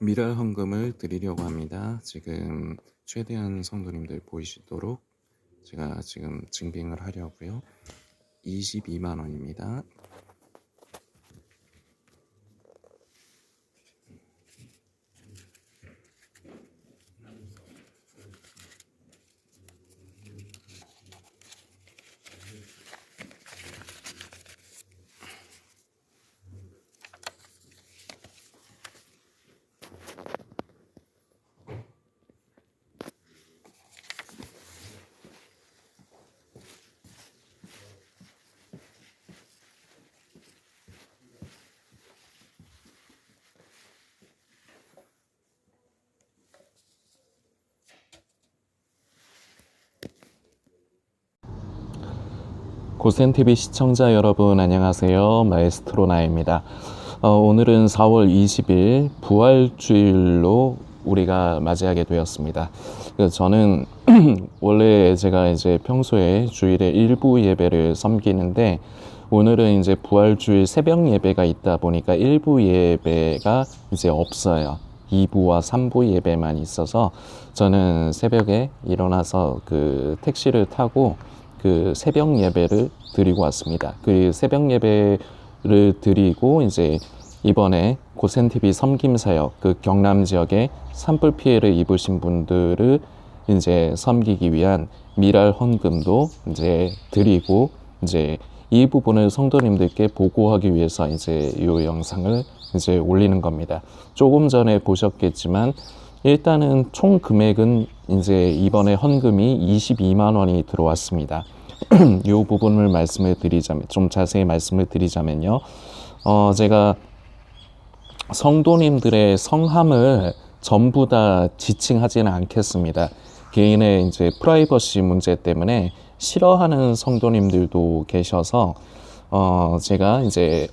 미랄 헌금을 드리려고 합니다. 지금 최대한 성도님들 보이시도록 제가 지금 증빙을 하려고요. 22만 원입니다. 고센TV 시청자 여러분 안녕하세요. 마에스트로 나입니다. 어, 오늘은 4월 20일 부활주일로 우리가 맞이하게 되었습니다. 그 저는 원래 제가 이제 평소에 주일에 일부 예배를 섬기는데 오늘은 이제 부활주일 새벽 예배가 있다 보니까 일부 예배가 이제 없어요. 2부와 3부 예배만 있어서 저는 새벽에 일어나서 그 택시를 타고 그 새벽 예배를 드리고 왔습니다. 그 새벽 예배를 드리고 이제 이번에 고센 TV 섬김 사역 그 경남 지역에 산불 피해를 입으신 분들을 이제 섬기기 위한 미랄 헌금도 이제 드리고 이제 이 부분을 성도님들께 보고하기 위해서 이제 이 영상을 이제 올리는 겁니다. 조금 전에 보셨겠지만 일단은 총 금액은 이제 이번에 헌금이 22만 원이 들어왔습니다. 이 부분을 말씀을 드리자면 좀 자세히 말씀을 드리자면요. 어 제가 성도님들의 성함을 전부 다 지칭하지는 않겠습니다. 개인의 이제 프라이버시 문제 때문에 싫어하는 성도님들도 계셔서 어 제가 이제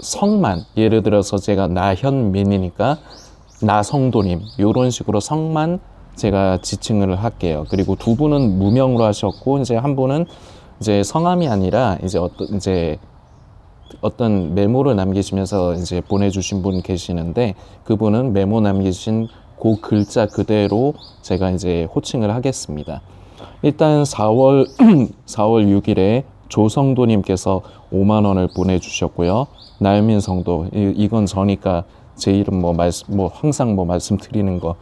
성만 예를 들어서 제가 나현민이니까 나성도님 이런 식으로 성만 제가 지칭을 할게요. 그리고 두 분은 무명으로 하셨고 이제 한 분은 이제 성함이 아니라 이제 어떤 이제 어떤 메모를 남기시면서 이제 보내주신 분 계시는데 그분은 메모 남기신 그 글자 그대로 제가 이제 호칭을 하겠습니다. 일단 4월 4월 6일에 조성도님께서 5만 원을 보내주셨고요. 나유민 성도 이- 이건 저니까 제 이름 뭐 말씀 뭐 항상 뭐 말씀드리는 거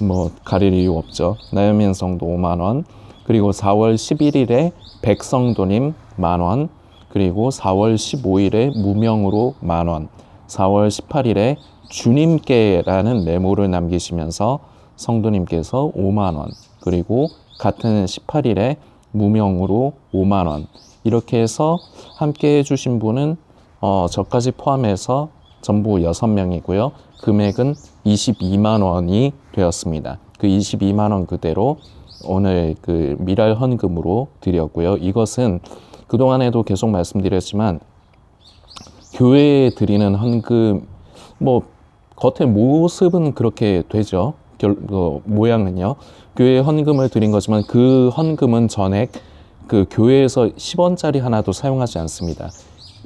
뭐 가릴 이유 없죠. 나유민 성도 5만 원 그리고 4월 11일에 백성도님 만 원. 그리고 4월 15일에 무명으로 만 원, 4월 18일에 주님께라는 메모를 남기시면서 성도님께서 5만 원, 그리고 같은 18일에 무명으로 5만 원 이렇게 해서 함께 해주신 분은 어, 저까지 포함해서 전부 6명이고요. 금액은 22만 원이 되었습니다. 그 22만 원 그대로 오늘 그 미랄 헌금으로 드렸고요. 이것은 그동안에도 계속 말씀드렸지만 교회에 드리는 헌금 뭐 겉에 모습은 그렇게 되죠. 결, 그 모양은요. 교회 헌금을 드린 거지만 그 헌금은 전액 그 교회에서 10원짜리 하나도 사용하지 않습니다.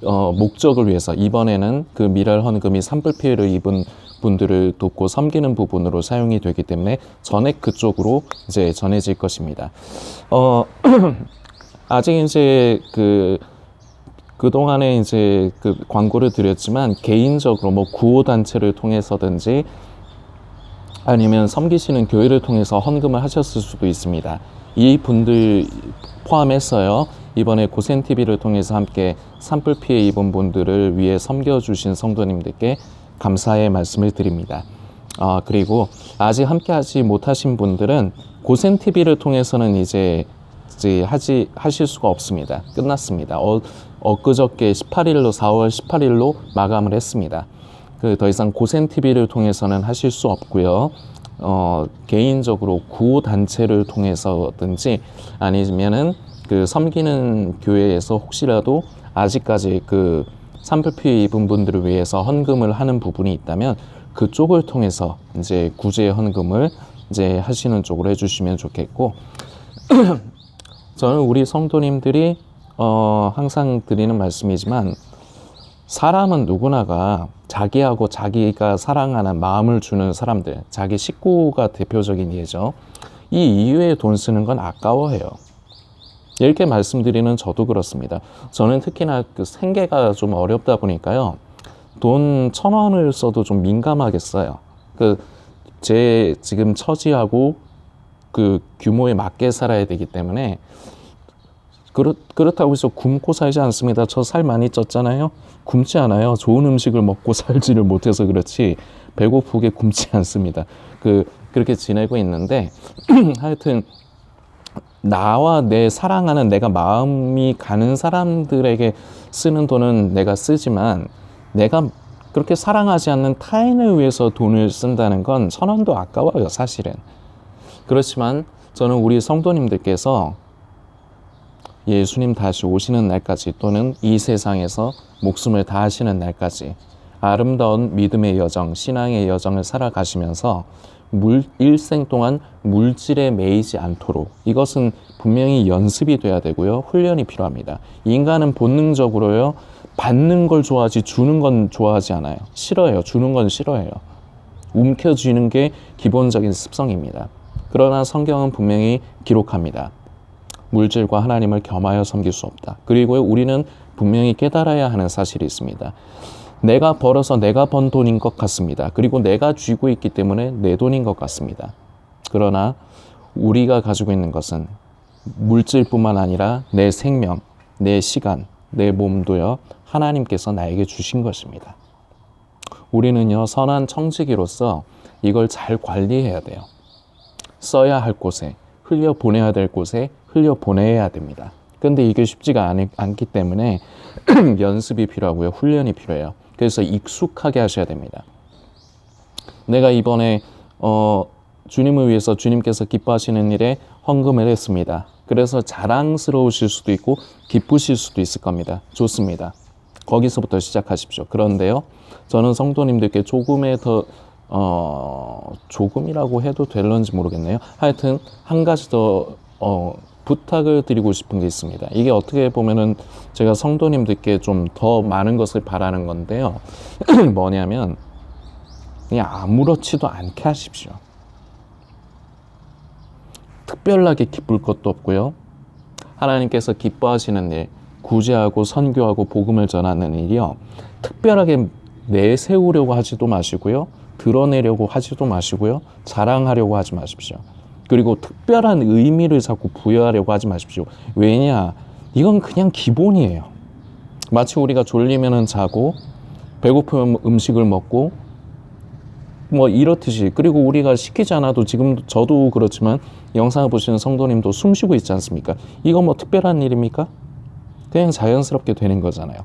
어, 목적을 위해서 이번에는 그 미랄 헌금이 산불 피해를 입은 분들을 돕고 섬기는 부분으로 사용이 되기 때문에 전액 그쪽으로 이제 전해질 것입니다. 어, 아직 이제 그 그동안에 이제 그 광고를 드렸지만 개인적으로 뭐 구호 단체를 통해서든지 아니면 섬기시는 교회를 통해서 헌금을 하셨을 수도 있습니다. 이 분들 포함해서요. 이번에 고센 TV를 통해서 함께 산불 피해 입은 분들을 위해 섬겨 주신 성도님들께 감사의 말씀을 드립니다. 아, 그리고 아직 함께 하지 못하신 분들은 고센 TV를 통해서는 이제 하지 하실 수가 없습니다. 끝났습니다. 어, 엊그저께 18일로 4월 18일로 마감을 했습니다. 그 더 이상 고센 TV를 통해서는 하실 수 없고요. 어, 개인적으로 구호 단체를 통해서든지 아니면은 그 섬기는 교회에서 혹시라도 아직까지 그 산불 피해 입은 분들을 위해서 헌금을 하는 부분이 있다면 그쪽을 통해서 이제 구제 헌금을 이제 하시는 쪽으로 해주시면 좋겠고 저는 우리 성도님들이 어, 항상 드리는 말씀이지만 사람은 누구나가 자기하고 자기가 사랑하는 마음을 주는 사람들, 자기 식구가 대표적인 예죠. 이 이유에 돈 쓰는 건 아까워해요. 이렇게 말씀드리는 저도 그렇습니다. 저는 특히나 그 생계가 좀 어렵다 보니까요. 돈 천 원을 써도 좀 민감하게 써요. 그, 제 지금 처지하고 그 규모에 맞게 살아야 되기 때문에 그렇, 그렇다고 해서 굶고 살지 않습니다. 저 살 많이 쪘잖아요. 굶지 않아요. 좋은 음식을 먹고 살지를 못해서 그렇지 배고프게 굶지 않습니다. 그 그렇게 지내고 있는데 하여튼 나와 내 사랑하는 내가 마음이 가는 사람들에게 쓰는 돈은 내가 쓰지만 내가 그렇게 사랑하지 않는 타인을 위해서 돈을 쓴다는 건천 원도 아까워요, 사실은. 그렇지만 저는 우리 성도님들께서 예수님 다시 오시는 날까지 또는 이 세상에서 목숨을 다하시는 날까지 아름다운 믿음의 여정, 신앙의 여정을 살아가시면서 물, 일생 동안 물질에 매이지 않도록 이것은 분명히 연습이 돼야 되고요. 훈련이 필요합니다. 인간은 본능적으로요. 받는 걸 좋아하지 주는 건 좋아하지 않아요. 싫어해요. 주는 건 싫어해요. 움켜쥐는 게 기본적인 습성입니다. 그러나 성경은 분명히 기록합니다. 물질과 하나님을 겸하여 섬길 수 없다. 그리고 우리는 분명히 깨달아야 하는 사실이 있습니다. 내가 벌어서 내가 번 돈인 것 같습니다. 그리고 내가 쥐고 있기 때문에 내 돈인 것 같습니다. 그러나 우리가 가지고 있는 것은 물질뿐만 아니라 내 생명, 내 시간, 내 몸도요, 하나님께서 나에게 주신 것입니다. 우리는요, 선한 청지기로서 이걸 잘 관리해야 돼요. 써야 할 곳에, 흘려 보내야 될 곳에 흘려 보내야 됩니다. 근데 이게 쉽지가 않, 않기 때문에 연습이 필요하고요. 훈련이 필요해요. 그래서 익숙하게 하셔야 됩니다. 내가 이번에 어, 주님을 위해서 주님께서 기뻐하시는 일에 헌금을 했습니다. 그래서 자랑스러우실 수도 있고 기쁘실 수도 있을 겁니다. 좋습니다. 거기서부터 시작하십시오. 그런데요, 저는 성도님들께 조금의 더 어, 조금이라고 해도 될런지 모르겠네요. 하여튼 한 가지 더 어, 부탁을 드리고 싶은 게 있습니다. 이게 어떻게 보면은 제가 성도님들께 좀 더 많은 것을 바라는 건데요. 뭐냐면 그냥 아무렇지도 않게 하십시오. 특별하게 기쁠 것도 없고요. 하나님께서 기뻐하시는 일, 구제하고 선교하고 복음을 전하는 일이요. 특별하게 내세우려고 하지도 마시고요. 드러내려고 하지도 마시고요. 자랑하려고 하지 마십시오. 그리고 특별한 의미를 자꾸 부여하려고 하지 마십시오. 왜냐? 이건 그냥 기본이에요. 마치 우리가 졸리면 자고 배고프면 음식을 먹고 뭐 이렇듯이 그리고 우리가 시키지 않아도 지금 저도 그렇지만 영상을 보시는 성도님도 숨 쉬고 있지 않습니까? 이거 뭐 특별한 일입니까? 그냥 자연스럽게 되는 거잖아요.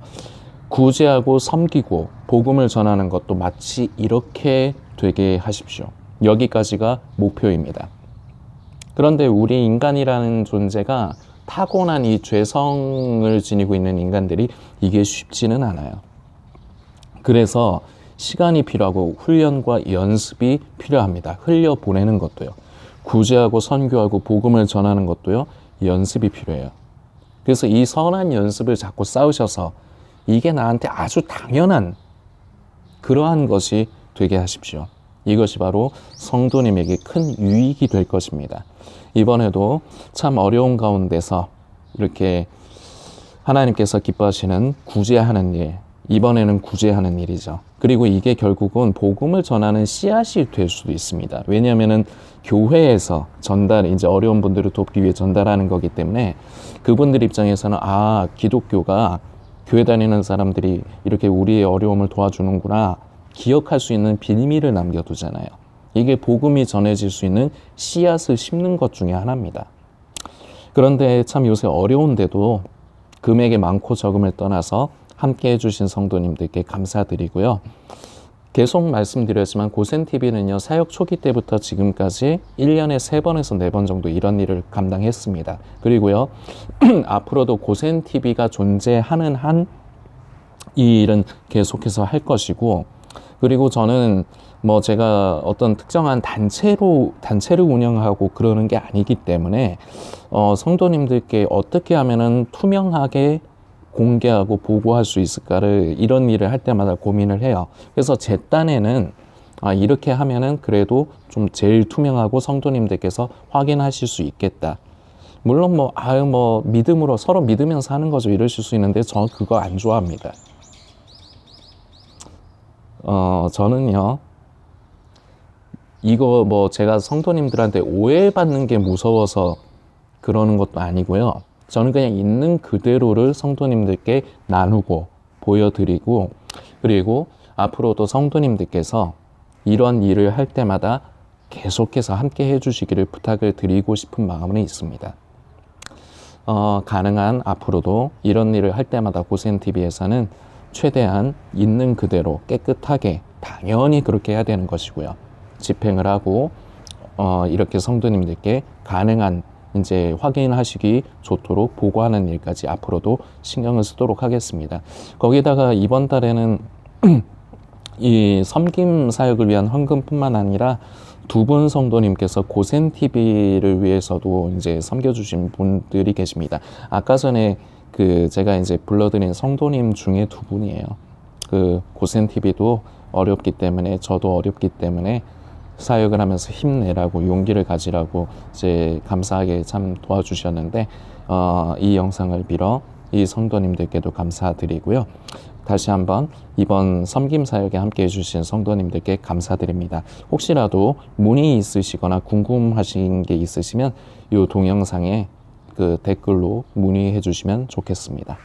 구제하고 섬기고 복음을 전하는 것도 마치 이렇게 되게 하십시오. 여기까지가 목표입니다. 그런데 우리 인간이라는 존재가 타고난 이 죄성을 지니고 있는 인간들이 이게 쉽지는 않아요. 그래서 시간이 필요하고 훈련과 연습이 필요합니다. 흘려 보내는 것도요. 구제하고 선교하고 복음을 전하는 것도요. 연습이 필요해요. 그래서 이 선한 연습을 자꾸 쌓으셔서 이게 나한테 아주 당연한 그러한 것이 되게 하십시오. 이것이 바로 성도님에게 큰 유익이 될 것입니다. 이번에도 참 어려운 가운데서 이렇게 하나님께서 기뻐하시는 구제하는 일, 이번에는 구제하는 일이죠. 그리고 이게 결국은 복음을 전하는 씨앗이 될 수도 있습니다. 왜냐하면은 교회에서 전달, 이제 어려운 분들을 돕기 위해 전달하는 거기 때문에 그분들 입장에서는 아, 기독교가 교회 다니는 사람들이 이렇게 우리의 어려움을 도와주는구나 기억할 수 있는 비밀을 남겨두잖아요. 이게 복음이 전해질 수 있는 씨앗을 심는 것 중에 하나입니다. 그런데 참 요새 어려운데도 금액이 많고 적음을 떠나서 함께 해주신 성도님들께 감사드리고요. 계속 말씀드렸지만 고센TV는요, 사역 초기 때부터 지금까지 1년에 3번에서 4번 정도 이런 일을 감당했습니다. 그리고요, 앞으로도 고센TV가 존재하는 한 이 일은 계속해서 할 것이고, 그리고 저는 뭐 제가 어떤 특정한 단체로, 단체를 운영하고 그러는 게 아니기 때문에, 어, 성도님들께 어떻게 하면은 투명하게 공개하고 보고할 수 있을까를 이런 일을 할 때마다 고민을 해요. 그래서 제 딴에는 아, 이렇게 하면은 그래도 좀 제일 투명하고 성도님들께서 확인하실 수 있겠다. 물론 뭐 아유 뭐 믿음으로 서로 믿으면서 하는 거죠 이러실 수 있는데 저 그거 안 좋아합니다. 어 저는요 이거 뭐 제가 성도님들한테 오해받는 게 무서워서 그러는 것도 아니고요. 저는 그냥 있는 그대로를 성도님들께 나누고 보여드리고 그리고 앞으로도 성도님들께서 이런 일을 할 때마다 계속해서 함께 해주시기를 부탁을 드리고 싶은 마음은 있습니다. 어, 가능한 앞으로도 이런 일을 할 때마다 고센TV에서는 최대한 있는 그대로 깨끗하게 당연히 그렇게 해야 되는 것이고요. 집행을 하고 어, 이렇게 성도님들께 가능한 이제 확인하시기 좋도록 보고하는 일까지 앞으로도 신경을 쓰도록 하겠습니다. 거기다가 이번 달에는 이 섬김 사역을 위한 헌금뿐만 아니라 두분 성도님께서 고센 TV를 위해서도 이제 섬겨주신 분들이 계십니다. 아까 전에 그 제가 이제 불러드린 성도님 중에 두 분이에요. 그 고센 TV도 어렵기 때문에 저도 어렵기 때문에 사역을 하면서 힘내라고 용기를 가지라고 이제 감사하게 참 도와주셨는데 어, 이 영상을 빌어 이 성도님들께도 감사드리고요. 다시 한번 이번 섬김 사역에 함께 해주신 성도님들께 감사드립니다. 혹시라도 문의 있으시거나 궁금하신 게 있으시면 이 동영상에 그 댓글로 문의해 주시면 좋겠습니다.